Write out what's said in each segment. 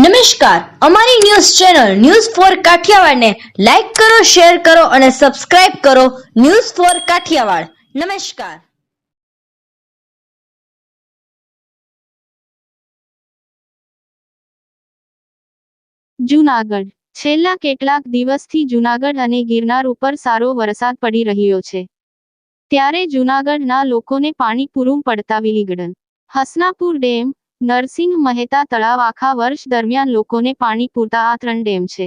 નમસ્કાર. અમારી news channel news for કાઠિયાવાડને લાઈક કરો, શેર કરો અને સબસ્ક્રાઇબ કરો ન્યૂઝ ફોર કાઠિયાવાડ. નમસ્કાર. જૂનાગઢ. છેલ્લા કેટલાક દિવસથી જૂનાગઢ અને ગિરનાર ઉપર સારો વરસાદ પડી રહ્યો છે. ત્યારે જૂનાગઢના લોકોને પાણી પૂરું પડતા વિલીગઢન. હસનાપુર ડેમ નરસિંહ મહેતા તળાવ આખા વર્ષ દરમિયાન લોકોને પાણી પૂરતા આ ત્રણ ડેમ છે.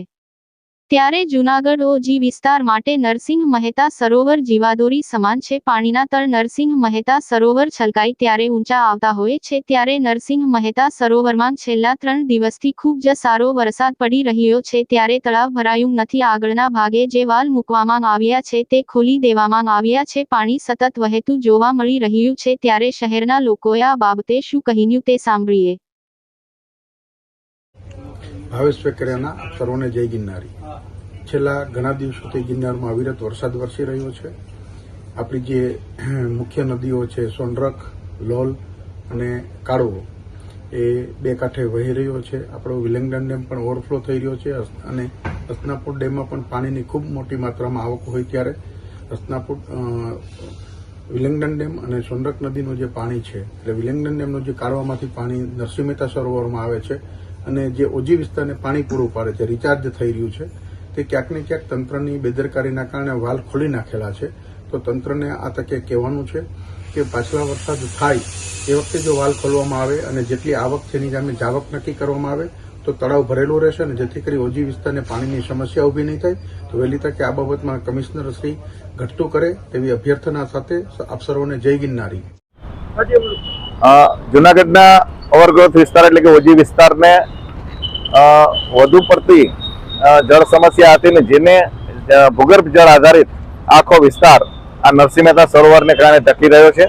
ત્યારે જૂનાગઢ ઓજી વિસ્તાર માટે નરસિંહ મહેતા સરોવર જીવાદોરી સમાન છે. પાણીના તળ નરસિંહ મહેતા સરોવર છલકાઈ ત્યારે ઊંચા આવતા હોય છે ત્યારે નરસિંહ મહેતા સરોવરમાં છેલ્લા ત્રણ દિવસથી ખૂબ જ સારો વરસાદ પડી રહ્યો છે ત્યારે તળાવ ભરાયું નથી. આગળના ભાગે જે વાલ મૂકવામાં આવ્યા છે તે ખોલી દેવામાં આવ્યા છે. પાણી સતત વહેતું જોવા મળી રહ્યું છે ત્યારે શહેરના લોકોએ આ બાબતે શું કહીન્યું તે સાંભળીએ. ભાવેશ વેકરિયાના સર્વને જય ગિરનારી. છેલ્લા ઘણા દિવસોથી ગિરનારમાં અવિરત વરસાદ વરસી રહ્યો છે. આપણી જે મુખ્ય નદીઓ છે, સોનરખ, લોલ અને કાળવો, એ બે કાંઠે વહી રહ્યો છે. આપણો વિલંગડન ડેમ પણ ઓવરફ્લો થઈ રહ્યો છે. અને હસનાપુર ડેમમાં પણ પાણીની ખૂબ મોટી માત્રામાં આવક હોય ત્યારે હસનાપુર વિલિંગડન ડેમ અને સોનરખ નદીનું જે પાણી છે, એટલે વિલંગડન ડેમનું જે કાળવામાંથી પાણી નરસિંહ મહેતા સરોવરમાં આવે છે અને જે ઓજી વિસ્તારને પાણી પૂરું પાડે છે રિચાર્જ થઈ રહ્યું છે, તે ક્યાંક ને ક્યાંક તંત્રની બેદરકારીના કારણે વાલ ખોલી નાખેલા છે. તો તંત્રને આ તકે કહેવાનું છે કે પાછલા વરસાદ થાય એ વખતે જો વાલ ખોલવામાં આવે અને જેટલી આવક છે એની સામે જાવક નક્કી કરવામાં આવે, તો તળાવ ભરેલું રહેશે અને જેથી કરી ઓજી વિસ્તારને પાણીની સમસ્યા ઊભી નહીં થાય. તો વહેલી તકે આ બાબતમાં કમિશનર શ્રી ઘટતું કરે તેવી અભ્યર્થના સાથે આપ સર્વને જય ગિરનારી. જુનાગઢના ઓવરગ્રોથ વિસ્તાર એટલે કે ઓજી વિસ્તારને વધુ પડતી જળ સમસ્યા હતી ને જેને ભૂગર્ભ જળ આધારિત આખો વિસ્તાર આ નરસિંહ મહેતા સરોવરને કારણે ટકી રહ્યો છે.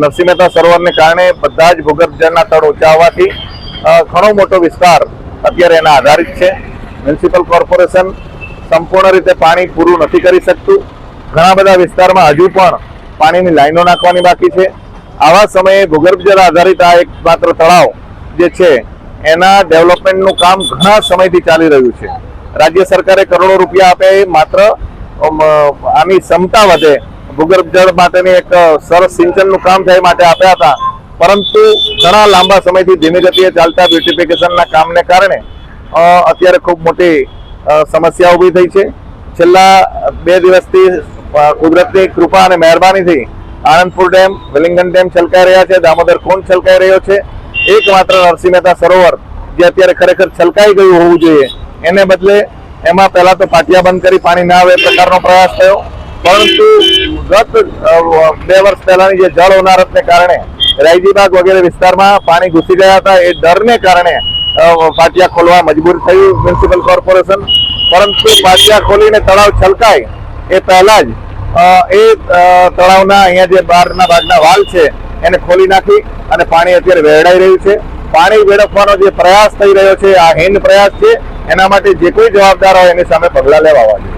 નરસિંહ મહેતા સરોવરને કારણે બધા જ ભૂગર્ભ જળના તળ ઊંચા હોવાથી ઘણો મોટો વિસ્તાર અત્યારે એના આધારિત છે. મ્યુનિસિપલ કોર્પોરેશન સંપૂર્ણ રીતે પાણી પૂરું નથી કરી શકતું. ઘણા બધા વિસ્તારમાં હજુ પણ પાણીની લાઈનો નાખવાની બાકી છે. આવા સમયે ભૂગર્ભ જળ આધારિત આ એક માત્ર તળાવ જે છે, એના ડેવલપમેન્ટનું કામ ઘણા સમયથી ચાલી રહ્યું છે. રાજ્ય સરકારે કરોડો રૂપિયા આપે એ માત્ર આની ક્ષમતા વધે ભૂગર્ભ જળ માટેની એક સરસ સિંચનનું કામ થાય માટે આપ્યા હતા. પરંતુ ઘણા લાંબા સમયથી ધીમી ગતિએ ચાલતા બ્યુટિફિકેશનના કામને કારણે અત્યારે ખૂબ મોટી સમસ્યા ઊભી થઈ છે. છેલ્લા બે દિવસથી કુદરતની કૃપા અને મહેરબાનીથી આનંદપુર ડેમ વેલિંગન ડેમ છલકાઈ રહ્યા છે, દામોદર કુંડ છલકાઈ રહ્યો છે. એકમાત્ર નરસિંહ મહેતા સરોવર, જે અત્યારે ખરેખર છલકાઈ ગયું હોવું જોઈએ, એને બદલે એમાં પહેલા તો પાટિયા બંધ કરી પાણી ના આવે એ પ્રકારનો પ્રયાસ થયો. પરંતુ ગત બે વર્ષ પહેલાની જે જળ હોનારતને કારણે રાયજીબાગ વગેરે વિસ્તારમાં પાણી ઘૂસી ગયા હતા. એ ડરને કારણે પાટિયા ખોલવા મજબૂર થયું મ્યુનિસિપલ કોર્પોરેશન. પરંતુ પાટિયા ખોલીને તળાવ છલકાય એ પહેલાં જ એ તળાવના અહીંયા જે બહારના ભાગના વાલ છે, એને ખોલી નાખી અને પાણી અત્યારે વેડાઈ રહ્યું છે. પાણી વેડફવાનો જે પ્રયાસ થઈ રહ્યો છે, આ હીન પ્રયાસ છે, એના માટે જે કોઈ જવાબદાર હોય એની સામે પગલાં લેવા જોઈએ.